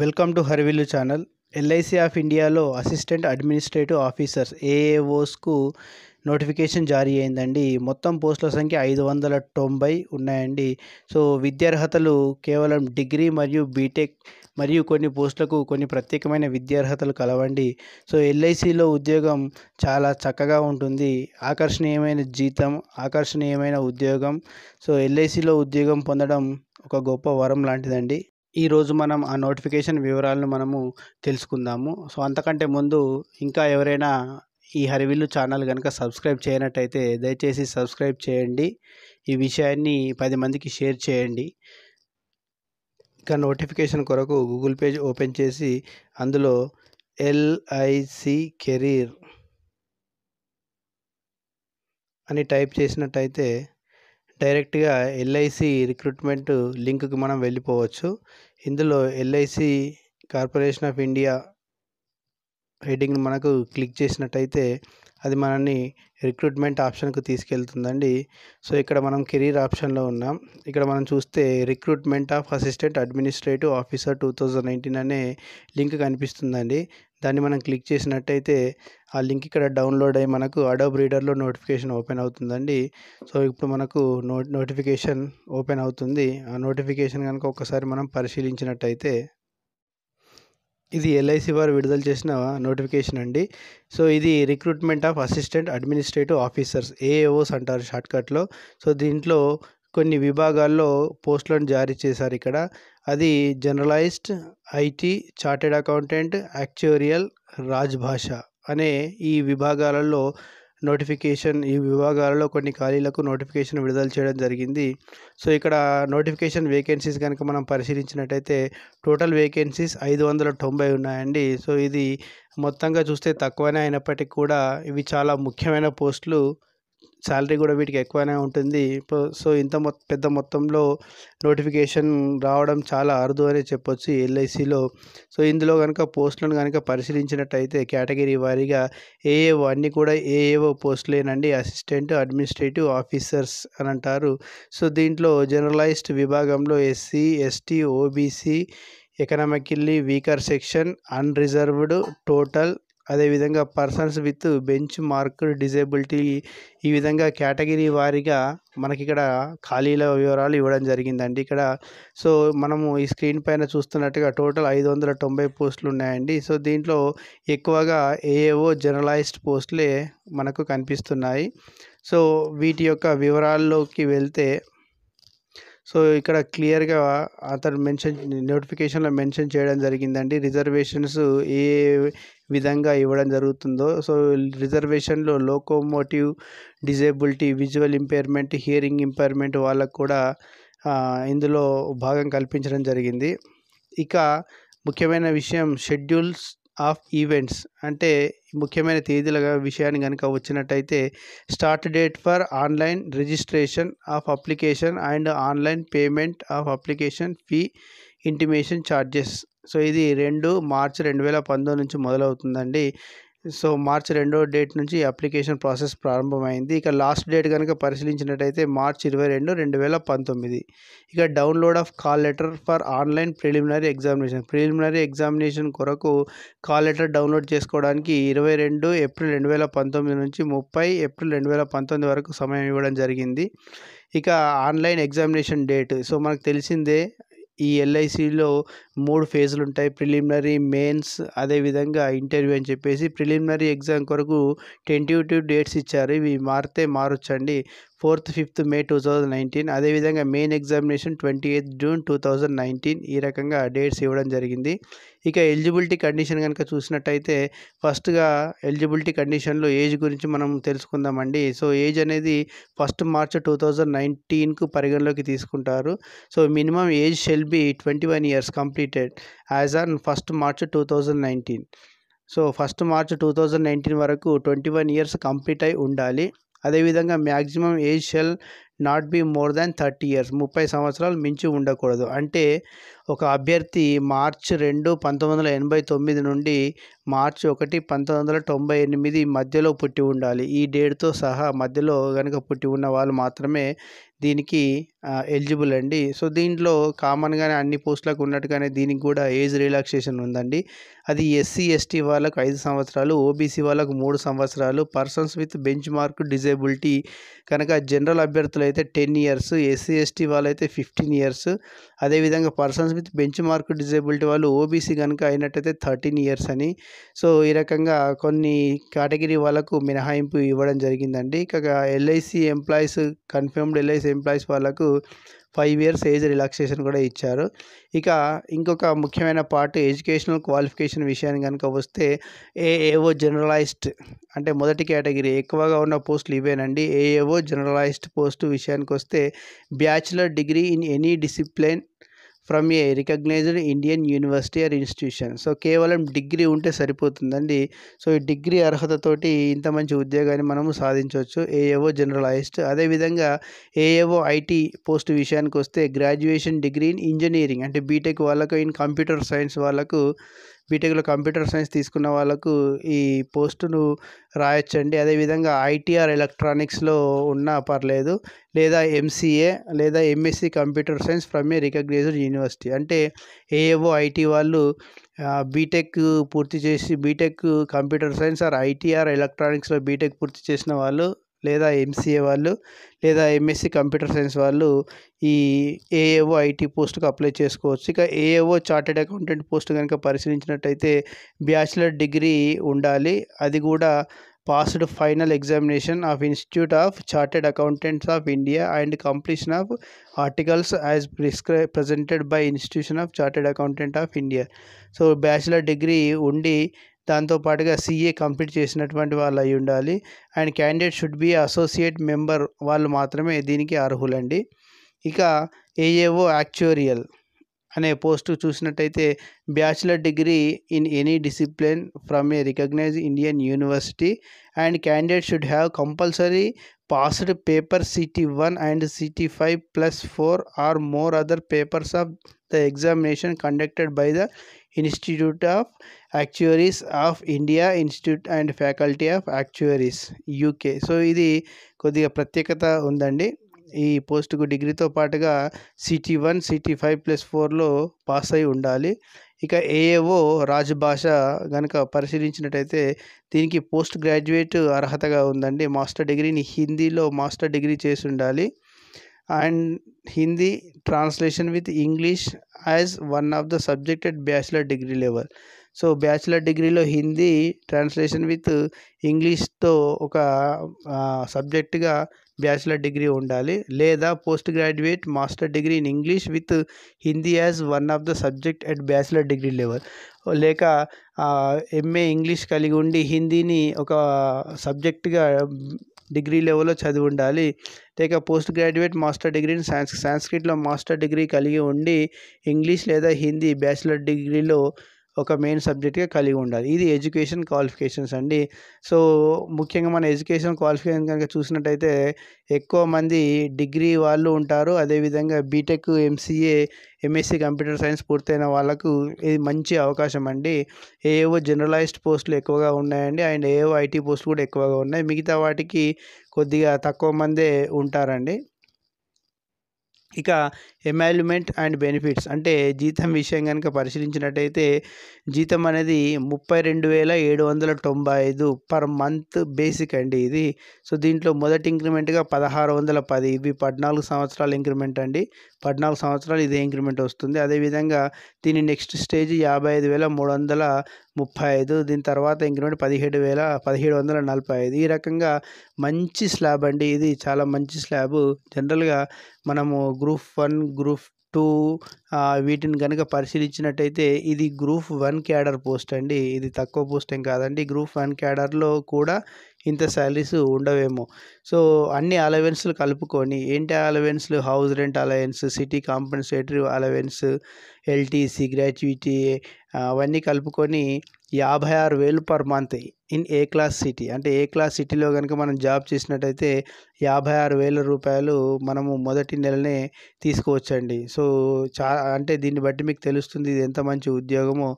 Welcome to Harivillu channel. LIC of ఇండియాలో assistant administrative officers ఏఏఓస్కు notification జారీ అయిందండి. మొత్తం పోస్టుల సంఖ్య ఐదు వందల తొంభై ఉన్నాయండి. సో విద్యార్హతలు కేవలం డిగ్రీ మరియు బీటెక్ మరియు కొన్ని పోస్టులకు కొన్ని ప్రత్యేకమైన విద్యార్హతలు కలవండి. సో ఎల్ఐసిలో ఉద్యోగం చాలా చక్కగా ఉంటుంది. ఆకర్షణీయమైన జీతం ఆకర్షణీయమైన ఉద్యోగం. సో ఎల్ఐసిలో ఉద్యోగం పొందడం ఒక గొప్ప వరం లాంటిదండి. ఈరోజు మనం ఆ నోటిఫికేషన్ వివరాలను మనము తెలుసుకుందాము. సో అంతకంటే ముందు ఇంకా ఎవరైనా ఈ హరివిల్లు ఛానల్ కనుక సబ్స్క్రైబ్ చేయనట్టయితే దయచేసి సబ్స్క్రైబ్ చేయండి. ఈ విషయాన్ని పది మందికి షేర్ చేయండి. ఇంకా నోటిఫికేషన్ కొరకు గూగుల్ పేజ్ ఓపెన్ చేసి అందులో ఎల్ఐసి కెరీర్ అని టైప్ చేసినట్టయితే డైరెక్ట్గా ఎల్ఐసి రిక్రూట్మెంట్ లింక్కి మనం వెళ్ళిపోవచ్చు. ఇందులో LIC corporation of India heading మనకు క్లిక్ చేసినట్టయితే అది మనల్ని రిక్రూట్మెంట్ ఆప్షన్కు తీసుకెళ్తుందండి. సో ఇక్కడ మనం కెరీర్ ఆప్షన్లో ఉన్నాం. ఇక్కడ మనం చూస్తే recruitment of assistant administrative officer two thousand nineteen అనే లింక్ కనిపిస్తుందండి. దాన్ని మనం క్లిక్ చేసినట్టయితే ఆ లింక్ ఇక్కడ డౌన్లోడ్ అయ్యి మనకు అడోబ్ రీడర్లో నోటిఫికేషన్ ఓపెన్ అవుతుందండి. సో ఇప్పుడు మనకు నో నోటిఫికేషన్ ఓపెన్ అవుతుంది. ఆ నోటిఫికేషన్ కనుక ఒకసారి మనం పరిశీలించినట్టయితే ఇది ఎల్ఐసి వారు విడుదల చేసిన నోటిఫికేషన్ అండి. సో ఇది recruitment of assistant administrative officers AAOs అంటారు షార్ట్కట్లో సో దీంట్లో కొన్ని విభాగాల్లో పోస్టులను జారీ చేశారు ఇక్కడ. అది generalized IT chartered accountant actuarial Rajbhasha అనే ఈ విభాగాలలో నోటిఫికేషన్ ఈ విభాగాలలో కొన్ని ఖాళీలకు నోటిఫికేషన్ విడుదల చేయడం జరిగింది. సో ఇక్కడ నోటిఫికేషన్ వేకెన్సీస్ కనుక మనం పరిశీలించినట్టయితే టోటల్ వేకెన్సీస్ ఐదు వందల తొంభై ఉన్నాయండి. సో ఇది మొత్తంగా చూస్తే తక్కువనే అయినప్పటికీ కూడా ఇవి చాలా ముఖ్యమైన పోస్టులు. శాలరీ కూడా వీటికి ఎక్కువనే ఉంటుంది. సో ఇంత మొ పెద్ద మొత్తంలో నోటిఫికేషన్ రావడం చాలా అరుదు అనే చెప్పొచ్చు ఎల్ఐసిలో సో ఇందులో కనుక పోస్టులను కనుక పరిశీలించినట్టయితే కేటగిరీ వారీగా ఏఏఓ అన్నీ కూడా ఏఏఓ పోస్టులేనండి. అసిస్టెంట్ అడ్మినిస్ట్రేటివ్ ఆఫీసర్స్ అని అంటారు. సో దీంట్లో జనరలైజ్డ్ విభాగంలో SC ST OBC economically weaker section unreserved total అదేవిధంగా persons with benchmark disability ఈ విధంగా కేటగిరీ వారీగా మనకి ఇక్కడ ఖాళీల వివరాలు ఇవ్వడం జరిగిందండి. ఇక్కడ సో మనము ఈ స్క్రీన్ పైన చూస్తున్నట్టుగా టోటల్ ఐదు వందల తొంభై పోస్టులు ఉన్నాయండి సో దీంట్లో ఎక్కువగా ఏఏఓ జర్నలైజ్డ్ పోస్టులే మనకు కనిపిస్తున్నాయి. సో వీటి యొక్క వివరాల్లోకి వెళ్తే సో ఇక్కడ క్లియర్గా అతను మెన్షన్ నోటిఫికేషన్లో మెన్షన్ చేయడం జరిగిందండి. రిజర్వేషన్స్ ఏ విధంగా ఇవ్వడం జరుగుతుందో so రిజర్వేషన్లో locomotive disability visual impairment hearing impairment వాళ్ళకు కూడా ఇందులో భాగం కల్పించడం జరిగింది. ఇక ముఖ్యమైన విషయం షెడ్యూల్స్ ఆఫ్ ఈవెంట్స్. అంటే ముఖ్యమైన తేదీల విషయాన్ని కనుక వచ్చినట్టయితే start date for online registration of application and online payment of application fee intimation charges so ఇది రెండు మార్చ్ రెండు వేల పంతొమ్మిది నుంచి మొదలవుతుందండి. సో మార్చి రెండో డేట్ నుంచి అప్లికేషన్ ప్రాసెస్ ప్రారంభమైంది. ఇక లాస్ట్ డేట్ కనుక పరిశీలించినట్టయితే మార్చి ఇరవై రెండు రెండు వేల పంతొమ్మిది. ఇక download of call letter for online preliminary examination. Preliminary examination కొరకు కాల్ లెటర్ డౌన్లోడ్ చేసుకోవడానికి ఇరవై రెండు ఏప్రిల్ రెండు వేల పంతొమ్మిది నుంచి ముప్పై ఏప్రిల్ రెండు వేల పంతొమ్మిది వరకు సమయం ఇవ్వడం జరిగింది. ఇక ఆన్లైన్ ఎగ్జామినేషన్ డేట్. సో మనకు తెలిసిందే ఈ ఎల్ఐసిలో మూడు ఫేజులు ఉంటాయి ప్రిలిమినరీ మెయిన్స్ అదేవిధంగా ఇంటర్వ్యూ అని చెప్పేసి ప్రిలిమినరీ ఎగ్జామ్ కొరకు టెంటివ్ డేట్స్ ఇచ్చారు. ఇవి మారితే మారొచ్చండి. Fourth fifth May two thousand nineteen. అదేవిధంగా main examination twenty eighth June two thousand nineteen ఈ రకంగా డేట్స్ ఇవ్వడం జరిగింది. ఇక ఎలిజిబిలిటీ కండిషన్ కనుక చూసినట్టయితే ఫస్ట్గా ఎలిజిబిలిటీ కండిషన్లో ఏజ్ గురించి మనం తెలుసుకుందామండి. సో ఏజ్ అనేది ఫస్ట్ మార్చ్ టూ థౌజండ్ నైన్టీన్కు పరిగణలోకి తీసుకుంటారు. So minimum age shall be twenty one years completed as on first March two thousand nineteen. So first March two thousand nineteen వరకు ట్వంటీ వన్ ఇయర్స్ కంప్లీట్ అయి ఉండాలి. అదేవిధంగా maximum age shall not be more than thirty years ముప్పై సంవత్సరాలు మించి ఉండకూడదు. అంటే ఒక అభ్యర్థి మార్చ్ రెండు పంతొమ్మిది వందల ఎనభై తొమ్మిది నుండి మార్చి ఒకటి పంతొమ్మిది వందల తొంభై ఎనిమిది మధ్యలో పుట్టి ఉండాలి. ఈ డేట్తో సహా మధ్యలో కనుక పుట్టి ఉన్న వాళ్ళు మాత్రమే దీనికి ఎలిజిబుల్ అండి. సో దీంట్లో కామన్గానే అన్ని పోస్టులకు ఉన్నట్టుగానే దీనికి కూడా ఏజ్ రిలాక్సేషన్ ఉందండి. అది ఎస్సీ ఎస్టీ వాళ్ళకు ఐదు సంవత్సరాలు ఓబీసీ వాళ్ళకు మూడు సంవత్సరాలు persons with benchmark disability కనుక జనరల్ అభ్యర్థులు అయితే టెన్ ఇయర్స్ ఎస్సీ ఎస్టీ వాళ్ళైతే ఫిఫ్టీన్ ఇయర్స్. అదేవిధంగా persons with benchmark disability వాళ్ళు ఓబీసీ కనుక అయినట్టయితే థర్టీన్ ఇయర్స్ అని. సో ఈ రకంగా కొన్ని కేటగిరీ వాళ్ళకు మినహాయింపు ఇవ్వడం జరిగిందండి. ఇక LIC employees confirmed LIC employees వాళ్ళకు ఫైవ్ ఇయర్స్ ఏజ్ రిలాక్సేషన్ కూడా ఇచ్చారు. ఇక ఇంకొక ముఖ్యమైన పార్ట్ ఎడ్యుకేషనల్ క్వాలిఫికేషన్ విషయాన్ని కనుక వస్తే ఏఏఓ జనరలైజ్డ్ అంటే మొదటి కేటగిరీ ఎక్కువగా ఉన్న పోస్టులు ఇవేనండి. ఏఏఓ జనరలైజ్డ్ పోస్టు విషయానికి వస్తే bachelor degree in any discipline from a recognized Indian university or institution so కేవలం డిగ్రీ ఉంటే సరిపోతుందండి. సో ఈ డిగ్రీ అర్హతతోటి ఇంత మంచి ఉద్యోగాన్ని మనము సాధించవచ్చు. ఏఏఓ జనరలైజ్డ్ అదేవిధంగా ఏఏఓ ఐటీ పోస్ట్ విషయానికి వస్తే గ్రాడ్యుయేషన్ డిగ్రీ ఇన్ ఇంజనీరింగ్ అంటే బీటెక్ వాళ్ళకు ఇన్ కంప్యూటర్ సైన్స్ వాళ్ళకు బీటెక్లో కంప్యూటర్ సైన్స్ తీసుకున్న వాళ్ళకు ఈ పోస్టును రాయొచ్చండి. అదేవిధంగా ఐటీఆర్ ఎలక్ట్రానిక్స్లో ఉన్నా పర్లేదు లేదా ఎంసీఏ లేదా MSc computer science from a recognized university. అంటే ఏఏఓ ఐటీ వాళ్ళు బీటెక్ పూర్తి చేసి BTech computer science or IT or ఎలక్ట్రానిక్స్లో BTech పూర్తి చేసిన వాళ్ళు లేదా ఎంసీఏ వాళ్ళు లేదా ఎంఎస్సి కంప్యూటర్ సైన్స్ వాళ్ళు ఈ ఏఏఓ ఐటీ పోస్ట్కి అప్లై చేసుకోవచ్చు. ఇక ఏఏఓ చార్టెడ్ అకౌంటెంట్ పోస్ట్ కనుక పరిశీలించినట్టయితే బ్యాచిలర్ డిగ్రీ ఉండాలి. అది కూడా passed final examination of institute of chartered accountants of India and completion of articles as prescri presented by institution of chartered accountant of India. So bachelor degree ఉండి దాంతోపాటుగా CA complete చేసినటువంటి వాళ్ళు అయి ఉండాలి. And candidate should be associate member వాళ్ళు మాత్రమే దీనికి అర్హులండి. ఇక ఏఏఓ యాక్చురియల్ అనే పోస్టు చూసినట్టయితే bachelor degree in any discipline from a recognize Indian university. And candidate should have compulsory passed paper CT one and CT five plus four or more other papers of the examination conducted by the institute of actuaries of India institute and faculty of actuaries UK so ఇది కొద్దిగా ప్రత్యేకత ఉందండి. ఈ పోస్టుకు డిగ్రీతో పాటుగా CT one CT five plus ఫోర్లో pass అయి ఉండాలి. ఇక ఏఏఓ రాజభాష కనుక పరిశీలించినట్టయితే దీనికి పోస్ట్ గ్రాడ్యుయేట్ అర్హతగా ఉందండి. మాస్టర్ డిగ్రీని హిందీలో మాస్టర్ డిగ్రీ చేసి ఉండాలి. And Hindi translation with English as one of the subject at bachelor degree level. So bachelor డిగ్రీలో హిందీ ట్రాన్స్లేషన్ విత్ ఇంగ్లీష్తో ఒక సబ్జెక్ట్గా బ్యాచిలర్ డిగ్రీ ఉండాలి. లేదా post graduate master degree in English with Hindi as one of the subject at bachelor degree level. లేక MA English కలిగి ఉండి హిందీని ఒక సబ్జెక్టుగా degree లెవెల్లో చదివి ఉండాలి లేక పోస్ట్ గ్రాడ్యుయేట్ మాస్టర్ డిగ్రీని సాన్స్ సాంస్క్రిట్లో మాస్టర్ డిగ్రీ కలిగి ఉండి ఇంగ్లీష్ లేదా హిందీ బ్యాచిలర్ డిగ్రీలో ఒక మెయిన్ సబ్జెక్ట్గా కలిగి ఉండాలి. ఇది ఎడ్యుకేషన్ క్వాలిఫికేషన్స్ అండి. సో ముఖ్యంగా మన ఎడ్యుకేషన్ క్వాలిఫికేషన్ కనుక చూసినట్టయితే ఎక్కువ మంది డిగ్రీ వాళ్ళు ఉంటారు. అదేవిధంగా BTech MCA MSc computer science పూర్తయిన వాళ్ళకు ఇది మంచి అవకాశం అండి. ఏవో జనరలైజ్డ్ పోస్టులు ఎక్కువగా ఉన్నాయండి. అండ్ ఏవో ఐటీ పోస్టులు కూడా ఎక్కువగా ఉన్నాయి. మిగతా వాటికి కొద్దిగా తక్కువ మందే ఉంటారండి. ఇక ఎమాల్యుమెంట్ అండ్ బెనిఫిట్స్. అంటే జీతం విషయం కనుక పరిశీలించినట్టయితే జీతం అనేది ముప్పై రెండు వేల ఏడు వందల తొంభై ఐదు పర్ మంత్ బేసిక్ అండి ఇది. సో దీంట్లో మొదటి ఇంక్రిమెంట్గా పదహారు వందల పది ఇవి పద్నాలుగు సంవత్సరాల ఇంక్రిమెంట్ అండి. పద్నాలుగు సంవత్సరాలు ఇదే ఇంక్రిమెంట్ వస్తుంది. అదేవిధంగా దీని నెక్స్ట్ స్టేజ్ యాభై ఐదు వేల మూడు వందల ముప్పై ఐదు దీని తర్వాత ఇంక్రిమెంట్ పదిహేడు వేల పదిహేడు వందల నలభై ఐదు. ఈ రకంగా మంచి స్లాబ్ అండి. ఇది చాలా మంచి స్లాబ్. జనరల్గా మనము గ్రూప్ వన్ గ్రూప్ టూ వీటిని కనుక పరిశీలించినట్టయితే ఇది గ్రూప్ వన్ క్యాడర్ పోస్ట్ అండి. ఇది తక్కువ పోస్ట్ ఏం కాదండి. గ్రూప్ వన్ క్యాడర్లో కూడా ఇంత శాలరీస్ ఉండవేమో. సో అన్ని అలవెన్స్లు కలుపుకొని ఏంటి అలవెన్స్లు? House rent allowance city compensatory allowance LTC gratuity అవన్నీ కలుపుకొని యాభై ఆరు వేలు per month in A class city. అంటే ఏ క్లాస్ సిటీలో కనుక మనం జాబ్ చేసినట్టయితే యాభై ఆరు వేల రూపాయలు మనము మొదటి నెలనే తీసుకోవచ్చండి. సో చా అంటే దీన్ని బట్టి మీకు తెలుస్తుంది ఇది ఎంత మంచి ఉద్యోగమో.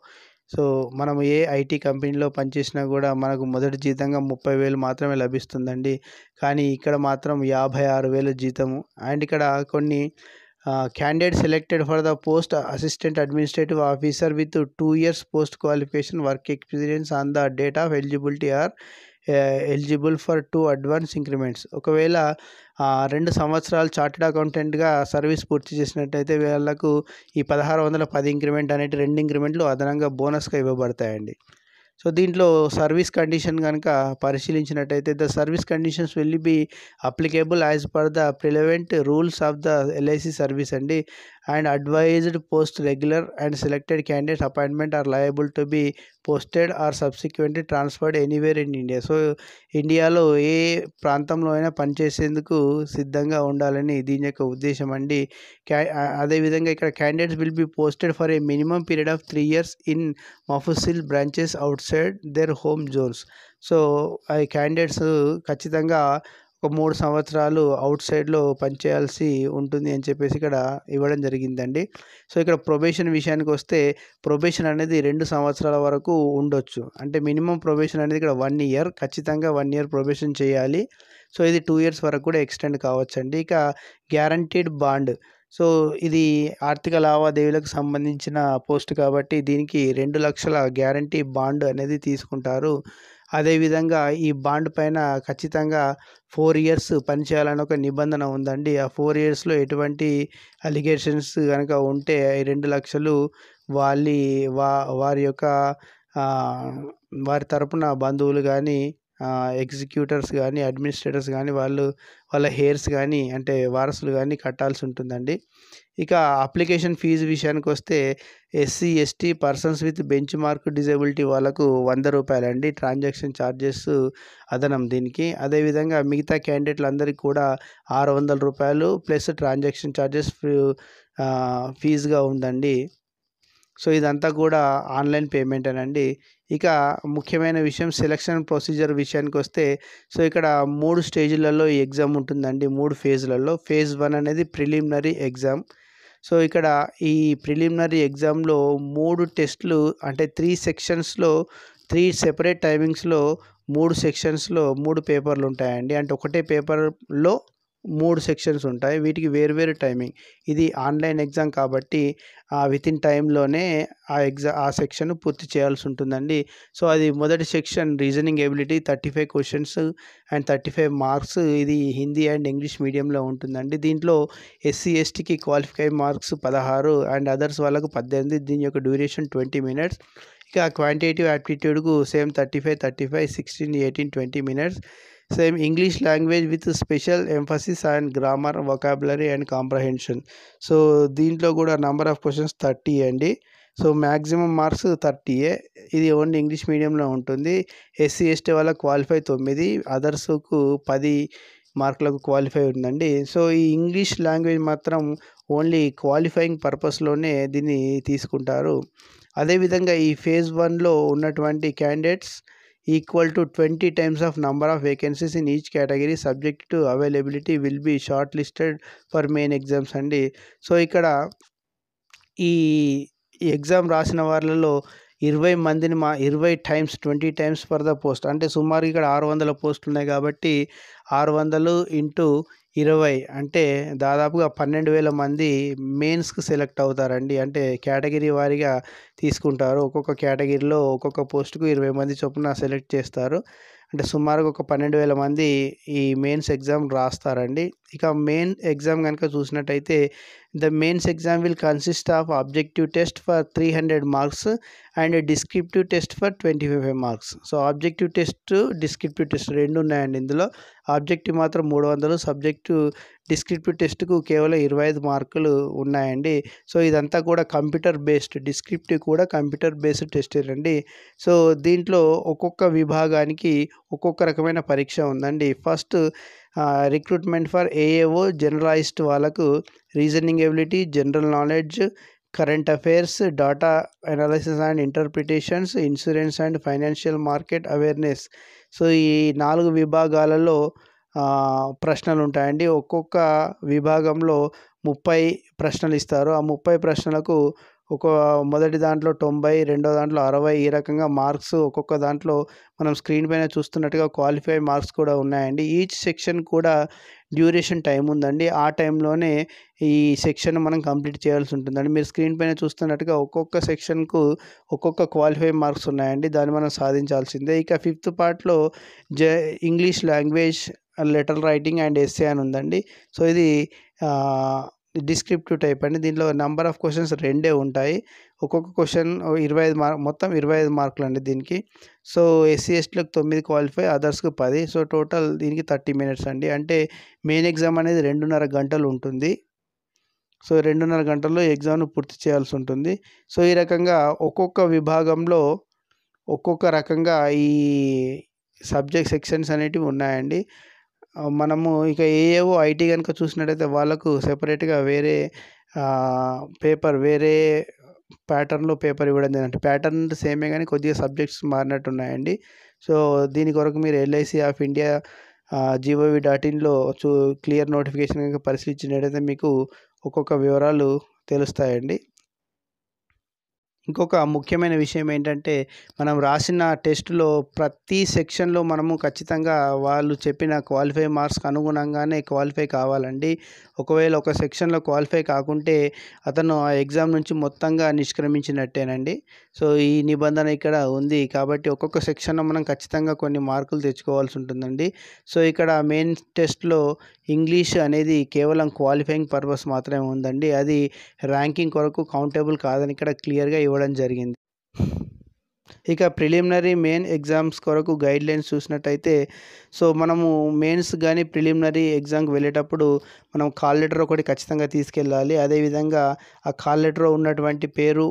సో మనం ఏ ఐటీ కంపెనీలో పనిచేసినా కూడా మనకు మొదటి జీతంగా ముప్పై వేలు మాత్రమే లభిస్తుందండి. కానీ ఇక్కడ మాత్రం యాభై ఆరు వేలు జీతము. అండ్ ఇక్కడ కొన్ని candidate selected for the post assistant administrative officer with two years post qualification work experience on the date of eligibility are eligible for two advance increments ఒకవేళ రెండు సంవత్సరాలు చార్టెడ్ అకౌంటెంట్గా సర్వీస్ పూర్తి చేసినట్టయితే వీళ్ళకు ఈ పదహారు వందల పది ఇంక్రిమెంట్ అనేటి రెండు ఇంక్రిమెంట్లు అదనంగా బోనస్గా ఇవ్వబడతాయండి. సో దీంట్లో సర్వీస్ కండిషన్ కనుక పరిశీలించినట్టయితే the service conditions will be applicable as per the prevalent rules of the LIC service అండి. And advised post regular and selected candidate appointment are liable to be posted or subsequently transferred anywhere in India. So ఇండియాలో ఏ ప్రాంతంలో అయినా పనిచేసేందుకు సిద్ధంగా ఉండాలని దీని యొక్క ఉద్దేశం అండి. క్యా అదేవిధంగా ఇక్కడ candidates will be posted for a minimum period of three years in mofussil branches outside their home zones so ఆ క్యాండిడేట్స్ ఖచ్చితంగా ఒక మూడు సంవత్సరాలు అవుట్ సైడ్లో పనిచేయాల్సి ఉంటుంది అని చెప్పేసి ఇక్కడ ఇవ్వడం జరిగిందండి. సో ఇక్కడ ప్రొబేషన్ విషయానికి వస్తే ప్రొబేషన్ అనేది రెండు సంవత్సరాల వరకు ఉండొచ్చు. అంటే మినిమం ప్రొబేషన్ అనేది ఇక్కడ వన్ ఇయర్ ఖచ్చితంగా వన్ ఇయర్ ప్రొబేషన్ చేయాలి. సో ఇది టూ ఇయర్స్ వరకు కూడా ఎక్స్టెండ్ కావచ్చండి. ఇక గ్యారంటీడ్ బాండ్. సో ఇది ఆర్థిక లావాదేవీలకు సంబంధించిన పోస్ట్ కాబట్టి దీనికి రెండు లక్షల గ్యారంటీ బాండ్ అనేది తీసుకుంటారు. అదేవిధంగా ఈ బాండ్ పైన ఖచ్చితంగా ఫోర్ ఇయర్స్ పనిచేయాలని ఒక నిబంధన ఉందండి. ఆ ఫోర్ ఇయర్స్లో ఎటువంటి అలిగేషన్స్ కనుక ఉంటే ఈ రెండు లక్షలు వాళ్ళ వా వారి యొక్క వారి తరపున బంధువులు కానీ ఎగ్జిక్యూటర్స్ కానీ అడ్మినిస్ట్రేటర్స్ కానీ వాళ్ళు వాళ్ళ హెయిర్స్ కానీ అంటే వారసులు కానీ కట్టాల్సి ఉంటుందండి. ఇక అప్లికేషన్ ఫీజు విషయానికి వస్తే SC ST persons with benchmark disability వాళ్ళకు వంద రూపాయలండి. ట్రాన్సాక్షన్ ఛార్జెస్ అదనం దీనికి. అదేవిధంగా మిగతా క్యాండిడేట్లందరికీ కూడా ఆరు వందల రూపాయలు ప్లస్ ట్రాన్సాక్షన్ ఛార్జెస్ ఫీజుగా ఉందండి. సో ఇదంతా కూడా ఆన్లైన్ పేమెంట్ అనండి ఇక ముఖ్యమైన విషయం సెలక్షన్ ప్రొసీజర్ విషయానికి వస్తే సో ఇక్కడ మూడు స్టేజ్లలో ఈ ఎగ్జామ్ ఉంటుందండి. మూడు ఫేజ్లలో. ఫేజ్ వన్ అనేది ప్రిలిమినరీ ఎగ్జామ్. సో ఇక్కడ ఈ ప్రిలిమినరీ ఎగ్జామ్లో మూడు టెస్ట్లు అంటే త్రీ సెక్షన్స్లో త్రీ సెపరేట్ టైమింగ్స్లో మూడు సెక్షన్స్లో మూడు పేపర్లు ఉంటాయండి అంటే ఒకటే పేపర్లో మూడు సెక్షన్స్ ఉంటాయి. వీటికి వేరువేరు టైమింగ్. ఇది ఆన్లైన్ ఎగ్జామ్ కాబట్టి విత్ ఇన్ టైంలోనే ఆ ఎగ్జామ్ ఆ సెక్షన్ పూర్తి చేయాల్సి ఉంటుందండి. సో అది మొదటి section reasoning ability thirty five questions and thirty five marks. ఇది హిందీ అండ్ ఇంగ్లీష్ మీడియంలో ఉంటుందండి. దీంట్లో ఎస్సీ ఎస్టీకి క్వాలిఫై మార్క్స్ పదహారు అండ్ అదర్స్ వాళ్ళకు పద్దెనిమిది. దీని యొక్క డ్యూరేషన్ ట్వంటీ మినిట్స్. ఇక quantitative యాప్టిట్యూడ్కు same thirty five thirty five sixteen eighteen twenty minutes. Same English language with special emphasis and grammar vocabulary and comprehension so దీంట్లో కూడా నంబర్ ఆఫ్ క్వశ్చన్స్ థర్టీ అండి. So maximum marks థర్టీయే ఇది only English మీడియంలో ఉంటుంది. SC ST వల్ల qualify తొమ్మిది. అదర్స్కు పది మార్కులకు క్వాలిఫై ఉందండి. సో ఈ ఇంగ్లీష్ లాంగ్వేజ్ మాత్రం ఓన్లీ క్వాలిఫైయింగ్ పర్పస్లోనే దీన్ని తీసుకుంటారు. అదేవిధంగా ఈ ఫేజ్ వన్లో ఉన్నటువంటి candidates equal to twenty times of number of vacancies in each category subject to availability will be shortlisted for main exams అండి. సో ఇక్కడ ఈ ఎగ్జామ్ రాసిన వాళ్ళలో ఇరవై మందిని మా ఇరవై times twenty times for the post అంటే సుమారు ఇక్కడ ఆరు వందల పోస్టులు ఉన్నాయి కాబట్టి ఆరు వందలు ఇంటూ ఇరవై అంటే దాదాపుగా పన్నెండు వేల మంది మెయిన్స్కి సెలెక్ట్ అవుతారండి. అంటే కేటగిరీ వారీగా తీసుకుంటారు. ఒక్కొక్క కేటగిరీలో ఒక్కొక్క పోస్టుకు ఇరవై మంది చొప్పున సెలెక్ట్ చేస్తారు. అంటే సుమారుగా ఒక పన్నెండు వేల మంది ఈ మెయిన్స్ ఎగ్జామ్ రాస్తారండి. ఇక మెయిన్ ఎగ్జామ్ కనుక చూసినట్టయితే the mains exam will consist of objective test for three hundred marks and descriptive test for twenty five marks. So objective test descriptive test రెండు ఉన్నాయండి ఇందులో. ఆబ్జెక్టివ్ మాత్రం మూడు వందలు సబ్జెక్టు డిస్క్రిప్టివ్ టెస్ట్కు కేవలం ఇరవై ఐదు మార్కులు ఉన్నాయండి. సో ఇదంతా కూడా కంప్యూటర్ బేస్డ్ డిస్క్రిప్టివ్ కూడా కంప్యూటర్ బేస్డ్ టెస్ట్ అండి. సో దీంట్లో ఒక్కొక్క విభాగానికి ఒక్కొక్క రకమైన పరీక్ష ఉందండి. First recruitment for AAO generalized వాళ్ళకు reasoning ability general knowledge current affairs data analysis and interpretations insurance and financial market awareness so ఈ నాలుగు విభాగాలలో ప్రశ్నలు ఉంటాయండి. ఒక్కొక్క విభాగంలో ముప్పై ప్రశ్నలు ఇస్తారు. ఆ ముప్పై ప్రశ్నలకు ఒక మొదటి దాంట్లో తొంభై రెండో దాంట్లో అరవై ఈ రకంగా మార్క్స్ ఒక్కొక్క దాంట్లో మనం స్క్రీన్ పైన చూస్తున్నట్టుగా క్వాలిఫై మార్క్స్ కూడా ఉన్నాయండి. ఈచ్ సెక్షన్ కూడా డ్యూరేషన్ టైం ఉందండి. ఆ టైంలోనే ఈ సెక్షన్ మనం కంప్లీట్ చేయాల్సి ఉంటుందండి. మీరు స్క్రీన్ పైన చూస్తున్నట్టుగా ఒక్కొక్క సెక్షన్కు ఒక్కొక్క క్వాలిఫై మార్క్స్ ఉన్నాయండి. దాన్ని మనం సాధించాల్సిందే. ఇక ఫిఫ్త్ పార్ట్లో జ English language letter writing and essay అని ఉందండి. సో ఇది డిస్క్రిప్టివ్ టైప్ అండి. దీంట్లో నెంబర్ ఆఫ్ క్వశ్చన్స్ రెండే ఉంటాయి. ఒక్కొక్క క్వశ్చన్ ఇరవై ఐదు మార్క్ మొత్తం ఇరవై ఐదు మార్కులు అండి దీనికి. సో ఎస్సీ ఎస్టీలకు తొమ్మిది క్వాలిఫై అదర్స్కి పది. సో టోటల్ దీనికి థర్టీ మినిట్స్ అండి. అంటే మెయిన్ ఎగ్జామ్ అనేది రెండున్నర గంటలు ఉంటుంది. సో రెండున్నర గంటల్లో ఎగ్జామ్ను పూర్తి చేయాల్సి ఉంటుంది. సో ఈ రకంగా ఒక్కొక్క విభాగంలో ఒక్కొక్క రకంగా ఈ సబ్జెక్ట్ సెక్షన్స్ అనేటివి ఉన్నాయండి. మనము ఇక ఏఏఓ ఐటీ కనుక చూసినట్టయితే వాళ్ళకు సెపరేట్గా వేరే పేపర్ వేరే ప్యాటర్న్లో పేపర్ ఇవ్వడం జరిగింది. ప్యాటర్న్ సేమే కానీ కొద్దిగా సబ్జెక్ట్స్ మారినట్టు ఉన్నాయండి సో దీని కొరకు మీరు LIC of India GOV dot ఇన్లో చూ క్లియర్ నోటిఫికేషన్ కనుక పరిశీలించినట్టయితే మీకు ఒక్కొక్క వివరాలు తెలుస్తాయండి. ఇంకొక ముఖ్యమైన విషయం ఏంటంటే మనం రాసిన టెస్ట్లో ప్రతి సెక్షన్లో మనము ఖచ్చితంగా వాళ్ళు చెప్పిన క్వాలిఫై మార్క్స్కి అనుగుణంగానే క్వాలిఫై కావాలండి. ఒకవేళ ఒక సెక్షన్లో క్వాలిఫై కాకుంటే అతను ఆ ఎగ్జామ్ నుంచి మొత్తంగా నిష్క్రమించినట్టేనండి. సో ఈ నిబంధన ఇక్కడ ఉంది. కాబట్టి ఒక్కొక్క సెక్షన్లో మనం ఖచ్చితంగా కొన్ని మార్కులు తెచ్చుకోవాల్సి ఉంటుందండి. సో ఇక్కడ మెయిన్ టెస్ట్లో ఇంగ్లీష్ అనేది కేవలం క్వాలిఫైయింగ్ పర్పస్ మాత్రమే ఉందండి. అది ర్యాంకింగ్ కొరకు కౌంటబుల్ కాదని ఇక్కడ క్లియర్గా ఇవ్వడం జరిగింది. ఇక ప్రిలిమినరీ మెయిన్ ఎగ్జామ్స్ కొరకు గైడ్ లైన్స్ చూసినట్టయితే సో మనము మెయిన్స్ కానీ ప్రిలిమినరీ ఎగ్జామ్కి వెళ్ళేటప్పుడు మనం కాల్ లెటర్ ఒకటి ఖచ్చితంగా తీసుకెళ్ళాలి. అదేవిధంగా ఆ కాల్ లెటర్ ఉన్నటువంటి పేరు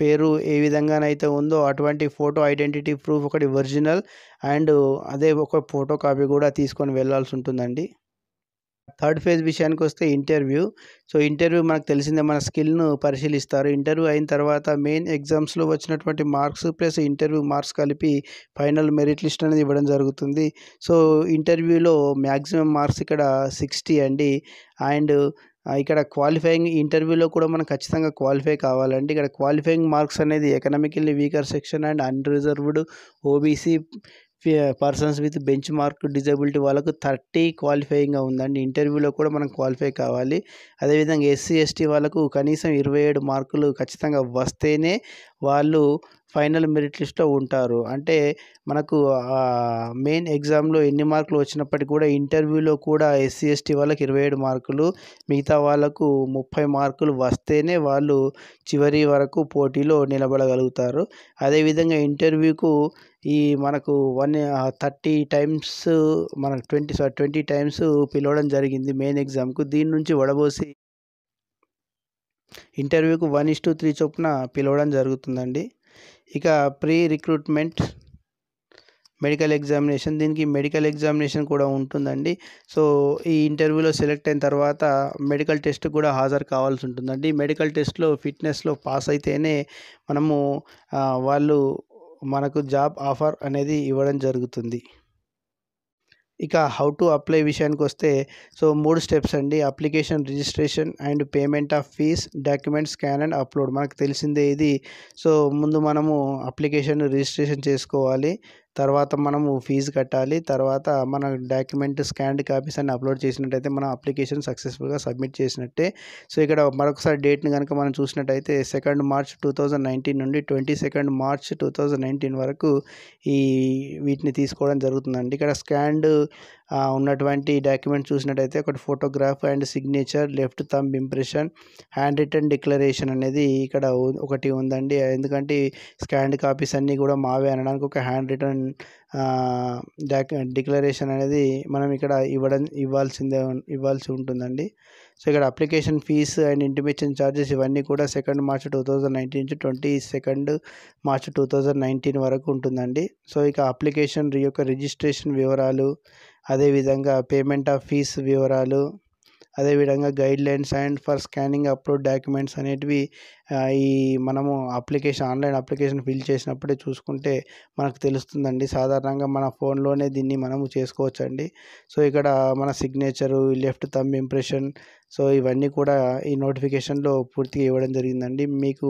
పేరు ఏ విధంగానైతే ఉందో అటువంటి ఫోటో ఐడెంటిటీ ప్రూఫ్ ఒకటి ఒరిజినల్ అండ్ అదే ఒక ఫోటో కాపీ కూడా తీసుకొని వెళ్ళాల్సి ఉంటుందండి. థర్డ్ ఫేజ్ విషయానికి వస్తే ఇంటర్వ్యూ. సో ఇంటర్వ్యూ మనకు తెలిసిందే మన స్కిల్ను పరిశీలిస్తారు. ఇంటర్వ్యూ అయిన తర్వాత మెయిన్ ఎగ్జామ్స్లో వచ్చినటువంటి మార్క్స్ ప్లస్ ఇంటర్వ్యూ మార్క్స్ కలిపి ఫైనల్ మెరిట్ లిస్ట్ అనేది ఇవ్వడం జరుగుతుంది. సో ఇంటర్వ్యూలో మ్యాక్సిమం మార్క్స్ ఇక్కడ సిక్స్టీ అండి. అండ్ ఇక్కడ క్వాలిఫైయింగ్ ఇంటర్వ్యూలో కూడా మనం ఖచ్చితంగా క్వాలిఫై కావాలండి. ఇక్కడ క్వాలిఫైయింగ్ మార్క్స్ అనేది economically weaker section and unreserved OBC persons with benchmark disability వాళ్ళకు థర్టీ క్వాలిఫైయింగ్గా ఉందండి. ఇంటర్వ్యూలో కూడా మనం క్వాలిఫై కావాలి. అదేవిధంగా ఎస్సీ ఎస్టీ వాళ్ళకు కనీసం ఇరవై ఏడు మార్కులు ఖచ్చితంగా వస్తేనే వాళ్ళు ఫైనల్ మెరిట్ లిస్ట్లో ఉంటారు. అంటే మనకు మెయిన్ ఎగ్జామ్లో ఎన్ని మార్కులు వచ్చినప్పటికీ కూడా ఇంటర్వ్యూలో కూడా ఎస్సీ ఎస్టీ వాళ్ళకి ఇరవై ఏడు మార్కులు మిగతా వాళ్ళకు ముప్పై మార్కులు వస్తేనే వాళ్ళు చివరి వరకు పోటీలో నిలబడగలుగుతారు. అదేవిధంగా ఇంటర్వ్యూకు ఈ మనకు వన్ థర్టీ టైమ్స్ మనకు ట్వంటీ సారీ ట్వంటీ టైమ్స్ పిలవడం జరిగింది మెయిన్ ఎగ్జామ్కు. దీని నుంచి వడబోసి ఇంటర్వ్యూకు వన్ ఇస్ టు త్రీ చొప్పున పిలవడం జరుగుతుందండి. ఇక ప్రీ రిక్రూట్మెంట్ మెడికల్ ఎగ్జామినేషన్ దీనికి మెడికల్ ఎగ్జామినేషన్ కూడా ఉంటుందండి. సో ఈ ఇంటర్వ్యూలో సెలెక్ట్ అయిన తర్వాత మెడికల్ టెస్ట్ కూడా హాజరు కావాల్సి ఉంటుందండి. మెడికల్ టెస్ట్లో ఫిట్నెస్లో పాస్ అయితేనే మనము వాళ్ళు మనకు జాబ్ ఆఫర్ అనేది ఇవ్వడం జరుగుతుంది. ఇక హౌ టు అప్లై విషయానికి వస్తే సో మూడు స్టెప్స్ అండి. Application registration and payment of fees document scan and upload. మనకు తెలిసిందే ఇది. సో ముందు మనము అప్లికేషన్ రిజిస్ట్రేషన్ చేసుకోవాలి. తర్వాత మనము ఫీజు కట్టాలి తర్వాత మన డాక్యుమెంట్ స్కాన్డ్ కాపీస్ అన్ని అప్లోడ్ చేసినట్టయితే మనం అప్లికేషన్ సక్సెస్ఫుల్గా సబ్మిట్ చేసినట్టే. సో ఇక్కడ మరొకసారి డేట్ని కనుక మనం చూసినట్టయితే సెకండ్ మార్చ్ టూ నైన్టీన్ నుండి twenty second March two nineteen వరకు ఈ వీటిని తీసుకోవడం జరుగుతుందండి. ఇక్కడ స్కాన్డ్ ఉన్నటువంటి డాక్యుమెంట్ చూసినట్టయితే ఒకటి photograph and signature left thumb impression handwritten declaration అనేది ఇక్కడ ఒకటి ఉందండి. ఎందుకంటే స్కాండ్ కాపీస్ అన్నీ కూడా మావే అనడానికి ఒక హ్యాండ్ రిటర్న్ డిక్లరేషన్ అనేది మనం ఇక్కడ ఇవ్వడం ఇవ్వాల్సిందే ఇవ్వాల్సి ఉంటుందండి. సో ఇక్కడ application fees and intimation charges ఇవన్నీ కూడా second March two thousand nineteen నుంచి twenty second March two thousand nineteen వరకు ఉంటుందండి. సో ఇక అప్లికేషన్ యొక్క రిజిస్ట్రేషన్ వివరాలు అదేవిధంగా పేమెంట్ ఆఫ్ ఫీస్ వివరాలు అదేవిధంగా guidelines and for scanning upload documents అనేటివి ఈ మనము అప్లికేషన్ ఆన్లైన్ అప్లికేషన్ ఫిల్ చేసినప్పుడే చూసుకుంటే మనకు తెలుస్తుందండి. సాధారణంగా మన ఫోన్లోనే దీన్ని మనము చేసుకోవచ్చండి. సో ఇక్కడ మన signature left thumb impression so ఇవన్నీ కూడా ఈ నోటిఫికేషన్లో పూర్తిగా ఇవ్వడం జరిగిందండి. మీకు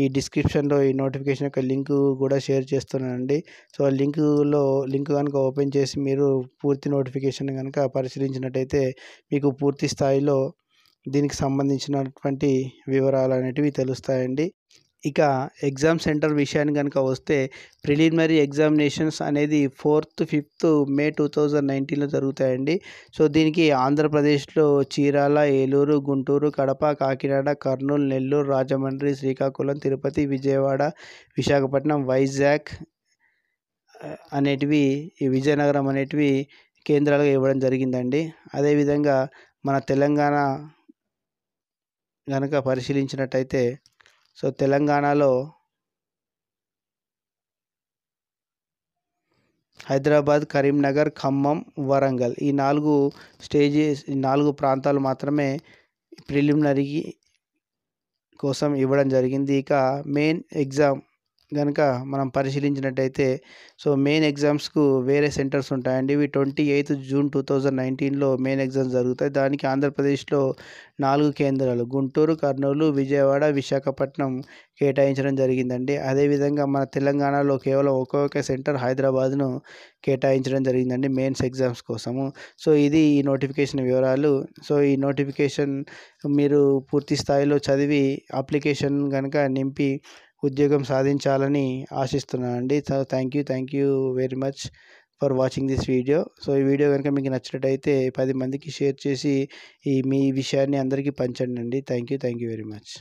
ఈ డిస్క్రిప్షన్లో ఈ నోటిఫికేషన్ యొక్క లింక్ కూడా షేర్ చేస్తున్నానండి. సో ఆ లింకులో లింక్ కనుక ఓపెన్ చేసి మీరు పూర్తి నోటిఫికేషన్ కనుక పరిశీలించినట్టయితే మీకు పూర్తి స్థాయిలో దీనికి సంబంధించినటువంటి వివరాలు అనేటివి తెలుస్తాయండి. ఇక ఎగ్జామ్ సెంటర్ విషయానికి కనుక వస్తే ప్రిలిమినరీ ఎగ్జామినేషన్స్ అనేది fourth fifth May two thousand నైన్టీన్లో జరుగుతాయండి. సో దీనికి ఆంధ్రప్రదేశ్లో చీరాల ఏలూరు గుంటూరు కడప కాకినాడ కర్నూలు నెల్లూరు రాజమండ్రి శ్రీకాకుళం తిరుపతి విజయవాడ విశాఖపట్నం వైజాగ్ అనేటివి ఈ విజయనగరం అనేటివి కేంద్రాలుగా ఇవ్వడం జరిగిందండి. అదేవిధంగా మన తెలంగాణ కనుక పరిశీలించినట్టయితే సో తెలంగాణలో హైదరాబాద్ కరీంనగర్ ఖమ్మం వరంగల్ ఈ నాలుగు స్టేజెస్ ఈ నాలుగు ప్రాంతాలు మాత్రమే ప్రిలిమినరీ కోసం ఇవ్వడం జరిగింది. ఇక మెయిన్ ఎగ్జామ్ కనుక మనం పరిశీలించినట్టయితే సో మెయిన్ ఎగ్జామ్స్కు వేరే సెంటర్స్ ఉంటాయండి. ఇవి twenty eighth June two thousand నైన్టీన్లో మెయిన్ ఎగ్జామ్స్ జరుగుతాయి. దానికి ఆంధ్రప్రదేశ్లో నాలుగు కేంద్రాలు గుంటూరు కర్నూలు విజయవాడ విశాఖపట్నం కేటాయించడం జరిగిందండి. అదేవిధంగా మన తెలంగాణలో కేవలం ఒక్కొక్క సెంటర్ హైదరాబాద్ను కేటాయించడం జరిగిందండి మెయిన్స్ ఎగ్జామ్స్ కోసము. సో ఇది ఈ నోటిఫికేషన్ వివరాలు. సో ఈ నోటిఫికేషన్ మీరు పూర్తి స్థాయిలో చదివి అప్లికేషన్ కనుక నింపి ఉద్యోగం సాధించాలని ఆశిస్తున్నానండి. So thank you thank you very much for watching this video so ఈ వీడియో కనుక మీకు నచ్చినట్టయితే పది మందికి షేర్ చేసి ఈ మీ విషయాన్ని అందరికీ పంచండి అండి thank you thank you very much